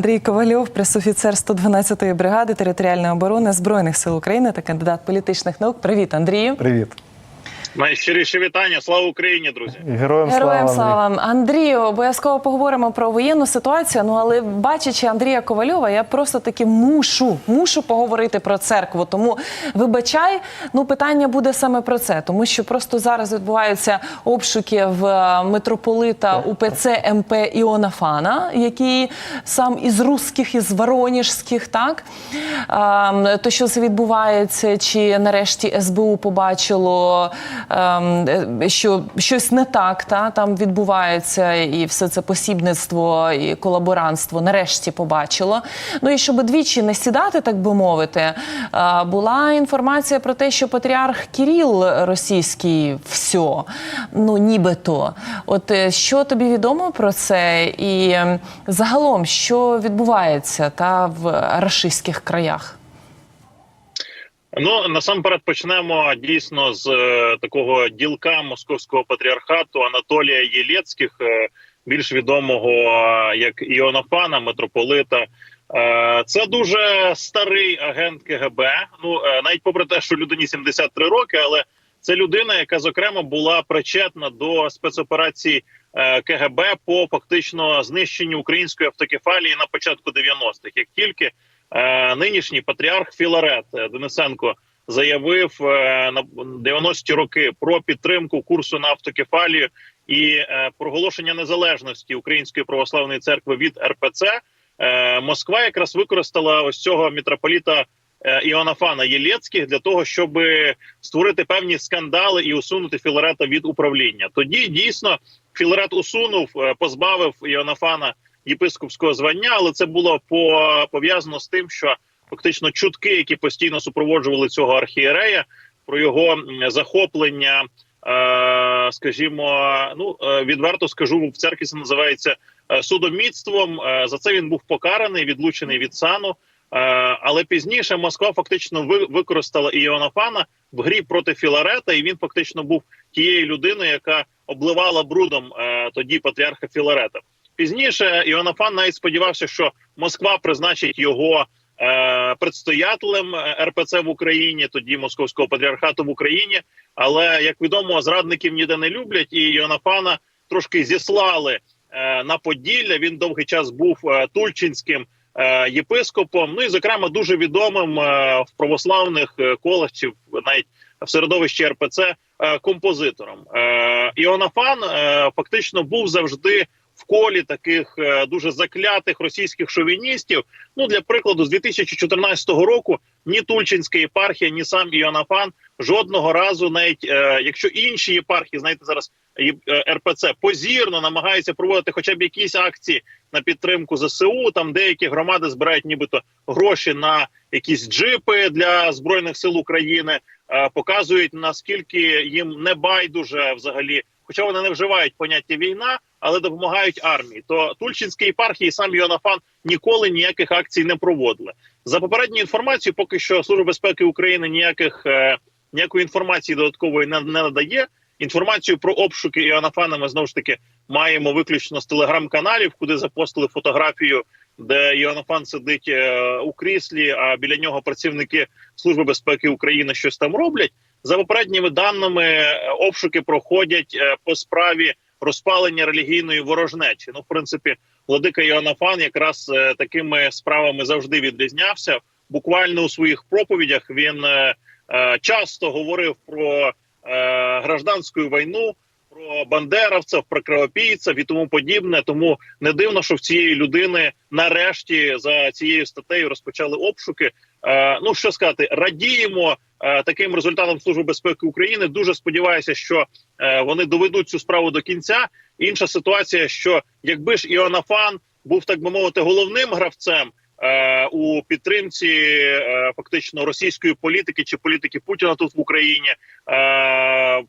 Андрій Ковальов, пресофіцер 112-ї бригади територіальної оборони збройних сил України та кандидат політичних наук. Привіт, Андрію. Привіт. Найщиріше вітання. Слава Україні, друзі. Героям, Героям слава. Андрій. слава Андрію. Обов'язково поговоримо про воєнну ситуацію. Ну але бачачи Андрія Ковальова, я просто таки мушу, мушу поговорити про церкву. Тому вибачай, ну питання буде саме про це, тому що просто зараз відбуваються обшуки в е, митрополита УПЦ МП Іонафана, який сам із русських, із воронежських, так Ем, то що це відбувається, чи нарешті СБУ побачило, що щось не так та там відбувається, і все це посібництво і колаборантство нарешті побачило. Ну і щоб двічі не сідати, так би мовити, е, була інформація про те, що патріарх Кіріл російський все, ну нібито. От е, що тобі відомо про це, і ем, загалом що відбувається та в рашистських краях? Ну насамперед почнемо дійсно з е, такого ділка московського патріархату Анатолія Єлецьких, е, більш відомого е, як Іонафана, митрополита. Е, це дуже старий агент КГБ. Ну е, навіть попри те, що людині 73 роки, але це людина, яка зокрема була причетна до спецоперації е, КГБ по фактично знищенню української автокефалії на початку 90-х. Як тільки нинішній патріарх Філарет е, Денисенко заявив е, на 90-ті роки про підтримку курсу на автокефалію і е, проголошення незалежності Української православної церкви від РПЦ. Е, Москва якраз використала ось цього митрополіта е, Іоаннафана Єлецьких для того, щоб створити певні скандали і усунути Філарета від управління. Тоді дійсно Філарет усунув, е, позбавив Іоаннафана єпископського звання, але це було по пов'язано з тим, що фактично чутки, які постійно супроводжували цього архієрея, про його захоплення, е, скажімо, ну е, відверто скажу, в церкві це називається е, судоміцтвом. За це він був покараний, відлучений від сану. Але пізніше Москва фактично ви- використала Іоаннафана в грі проти Філарета, і він фактично був тією людиною, яка обливала брудом тоді патріарха Філарета. Пізніше Іоаннафан навіть сподівався, що Москва призначить його е, предстоятелем е, РПЦ в Україні, тоді московського патріархату в Україні. Але як відомо, зрадників ніде не люблять, і Іоаннафана трошки зіслали е, на Поділля. Він довгий час був е, тульчинським е, єпископом. Ну і зокрема дуже відомим е, в православних е, колах чи навіть в середовищі РПЦ композитором. Іоаннафан е, фактично був завжди колі таких е, дуже заклятих російських шовіністів. Ну для прикладу, з 2014 року ні Тульчинська єпархія, ні сам Іоаннафан жодного разу, навіть е, якщо інші єпархії, знаєте, зараз е, РПЦ позірно намагаються проводити хоча б якісь акції на підтримку ЗСУ. Там деякі громади збирають нібито гроші на якісь джипи для збройних сил України, показують наскільки їм не байдуже взагалі, хоча вони не вживають поняття війна, але допомагають армії. То Тульчинській єпархії сам Йонафан ніколи ніяких акцій не проводили. За попередньою інформацією, поки що Служба безпеки України ніяких е, ніякої інформації додаткової не, не надає. Інформацію про обшуки Іоаннафана ми знову ж таки маємо виключно з телеграм-каналів, куди запостили фотографію, де Іоаннафан сидить е, у кріслі, а біля нього працівники Служби безпеки України щось там роблять. За попередніми даними, е, обшуки проходять по справі розпалення релігійної ворожнечі. Ну, в принципі, владика Іоаннафан якраз е, такими справами завжди відрізнявся. Буквально у своїх проповідях він е, е, часто говорив про е, гражданську війну, про бандеровців, про кровопійців і тому подібне. Тому не дивно, що в цієї людини нарешті за цією статтею розпочали обшуки. Е, ну що сказати, радіємо е, таким результатом Служби безпеки України. Дуже сподіваюся, що е, вони доведуть цю справу до кінця. Інша ситуація, що якби ж Іоаннафан був так би мовити головним гравцем у підтримці фактично російської політики чи політики Путіна тут в Україні,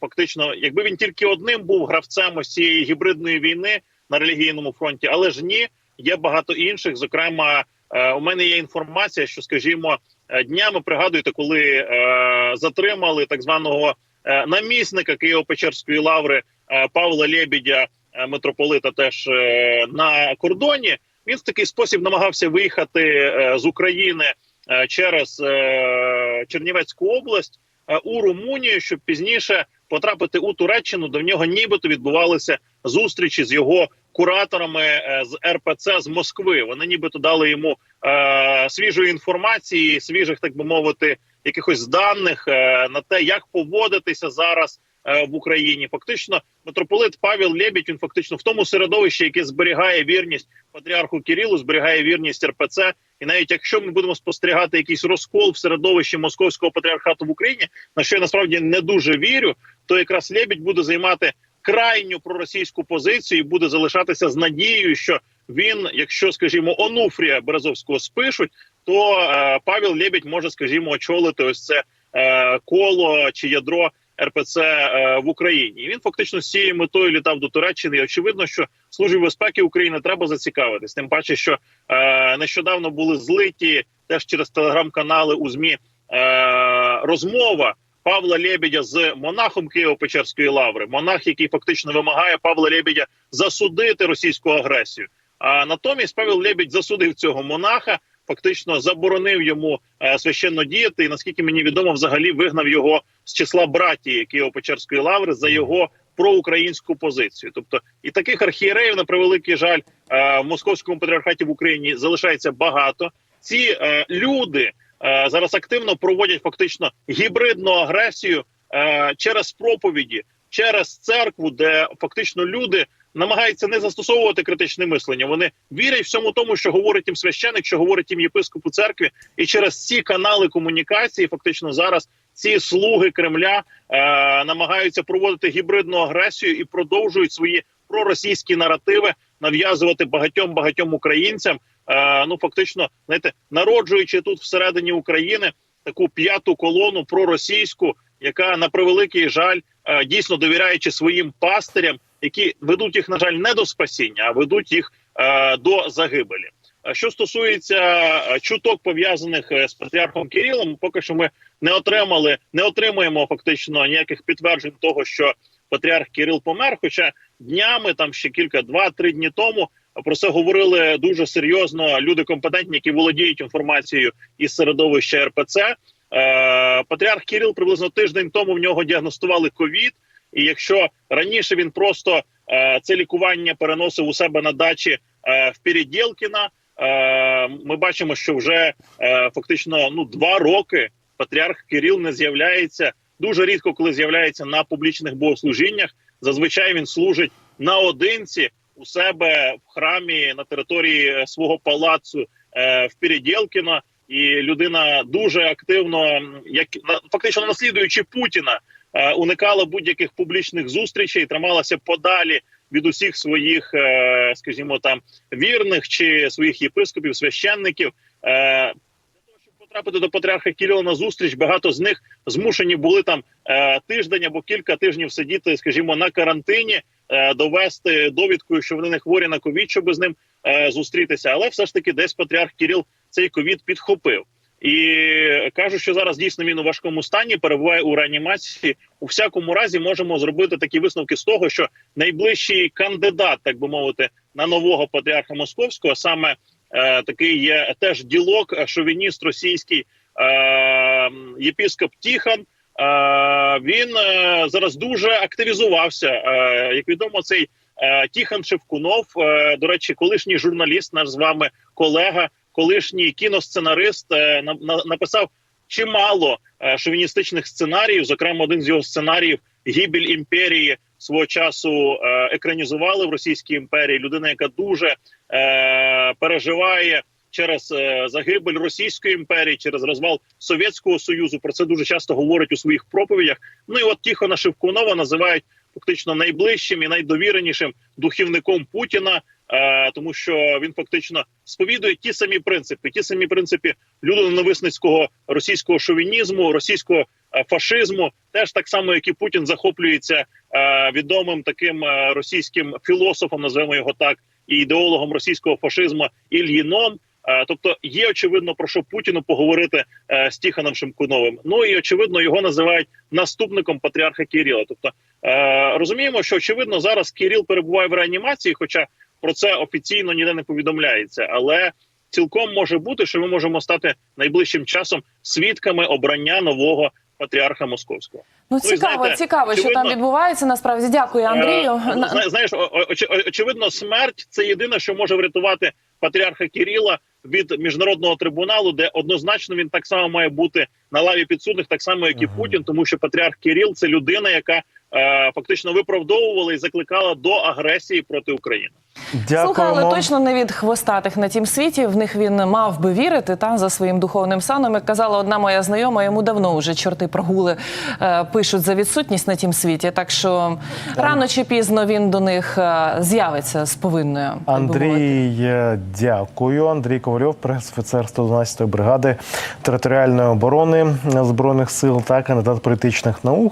фактично, якби він тільки одним був гравцем ось цієї гібридної війни на релігійному фронті, але ж ні, є багато інших. Зокрема, у мене є інформація, що скажімо, е, днями пригадуєте, коли е, затримали так званого е, намісника Києво-Печерської лаври е, Павла Лебідя, е, митрополита, теж е, на кордоні. Він в такий спосіб намагався виїхати е, з України е, через е, Чернівецьку область е, у Румунію, щоб пізніше потрапити у Туреччину, в нього нібито відбувалися зустрічі з його кураторами е, з РПЦ з Москви. Вони нібито дали йому е, свіжої інформації, свіжих, так би мовити, якихось даних е, на те, як поводитися зараз е, в Україні. Фактично, митрополит Павел Лебідь, він фактично в тому середовищі, яке зберігає вірність патріарху Кирилу, зберігає вірність РПЦ. І навіть якщо ми будемо спостерігати якийсь розкол в середовищі московського патріархату в Україні, на що я насправді не дуже вірю, то якраз Лебідь буде займати крайню проросійську позицію і буде залишатися з надією, що він, якщо скажімо, Онуфрія Березовського спишуть, то е, Павел Лебідь може, скажімо, очолити ось це е, коло чи ядро РПЦ е, в Україні. І він фактично з цією метою літав до Туреччини. І очевидно, що службі безпеки України треба зацікавитись. Тим паче, що е, нещодавно були злиті теж через телеграм-канали у змі е, розмова. Павла Лебедя з монахом Києво-Печерської лаври, монах, який фактично вимагає Павла Лебедя засудити російську агресію. А натомість Павел Лебідь засудив цього монаха, фактично заборонив йому е, священно діяти. І наскільки мені відомо, взагалі вигнав його з числа братії Києво-Печерської лаври за його проукраїнську позицію. Тобто і таких архієреїв, на превеликий жаль, е, в московському патріархаті в Україні залишається багато. Ці е, люди зараз активно проводять фактично гібридну агресію е, через проповіді, через церкву, де фактично люди намагаються не застосовувати критичне мислення. Вони вірять всьому тому, що говорить їм священик, що говорить їм єпископ у церкві, і через ці канали комунікації, фактично зараз ці слуги Кремля е, намагаються проводити гібридну агресію і продовжують свої проросійські наративи нав'язувати багатьом багатьом українцям. Е, ну фактично, знаєте, народжуючи тут всередині України таку п'яту колону проросійську, яка на превеликий жаль е, дійсно довіряючи своїм пастирям, які ведуть їх на жаль не до спасіння, а ведуть їх е, до загибелі. Що стосується чуток пов'язаних з патріархом Кирилом, поки що ми не отримали, не отримуємо фактично ніяких підтверджень того, що патріарх Кирил помер. Хоча днями, там ще кілька два-три дні тому, про це говорили дуже серйозно люди компетентні, які володіють інформацією із середовища РПЦ. Е, Патріарх Кирил приблизно тиждень тому в нього діагностували ковід. І якщо раніше він просто е, це лікування переносив у себе на дачі е, в Передєлкіна, е, ми бачимо, що вже фактично ну два роки патріарх Кирил не з'являється дуже рідко, коли з'являється на публічних богослужіннях. Зазвичай він служить наодинці у себе в храмі на території е, свого палацу е, в Передєлкіна. І людина дуже активно, як фактично наслідуючи Путіна, е, уникала будь-яких публічних зустрічей, трималася подалі від усіх своїх, е, скажімо, там вірних чи своїх єпископів, священників. Е, потрапити до патріарха Кирила на зустріч, багато з них змушені були там е, тиждень або кілька тижнів сидіти, скажімо, на карантині, довести довідкою, що вони не хворі на ковід, щоб з ним е, зустрітися. Але все ж таки, десь патріарх Кирил цей ковід підхопив. І кажуть, що зараз дійсно він у важкому стані перебуває у реанімації. У всякому разі, можемо зробити такі висновки з того, що найближчий кандидат, так би мовити, на нового патріарха московського, саме е, такий є теж ділок, е, шовініст російський е, єпіскоп Тіхан. Е, він е, зараз дуже активізувався. Е, як відомо, цей Тіхан Шевкунов, до речі, колишній журналіст, наш з вами колега, колишній кіносценарист, на, на, написав чимало шовіністичних сценаріїв. Зокрема, один з його сценаріїв Гібель імперії свого часу екранізували в Російській імперії. Людина, яка дуже переживає через е, загибель Російської імперії, через розвал Совєтського Союзу. Про це дуже часто говорить у своїх проповідях. Ну і от Тіхона Шевкунова називають фактично найближчим і найдовіренішим духівником Путіна. Е, тому що він фактично сповідує ті самі принципи, ті самі принципи людоненависницького російського шовінізму, російського е, фашизму, теж так само, як і Путін захоплюється відомим таким російським філософом, називаємо його так, і ідеологом російського фашизму Ільїном. Е, Тобто є очевидно про що Путіну поговорити е, з Тіханом Шимкуновим. Ну і очевидно його називають наступником патріарха Кирила. Тобто е, розуміємо, що очевидно зараз Кирил перебуває в реанімації, хоча про це офіційно ніде не повідомляється, але цілком може бути, що ми можемо стати найближчим часом свідками обрання нового патріарха московського. Ну Ну, цікаво, знаєте, цікаво, що там відбувається. Насправді дякую, Андрію. На- зна- Знаєш, очевидно, смерть це єдине, що може врятувати патріарха Кіріла від міжнародного трибуналу, де однозначно він так само має бути на лаві підсудних, так само як і Ага. Путін, тому що патріарх Кіріл це людина, яка е, фактично виправдовувала і закликала до агресії проти України. Слухай, але точно не від хвостатих на тім світі. В них він мав би вірити та за своїм духовним саном. Як казала одна моя знайома, йому давно вже чорти прогули е, пишуть за відсутність на тім світі. Так що рано чи пізно він до них е, з'явиться з повинною. так. Андрій, е, дякую. Андрій Ковальов, прес-офіцер 112-ї бригади територіальної оборони збройних сил та кандидат політичних наук.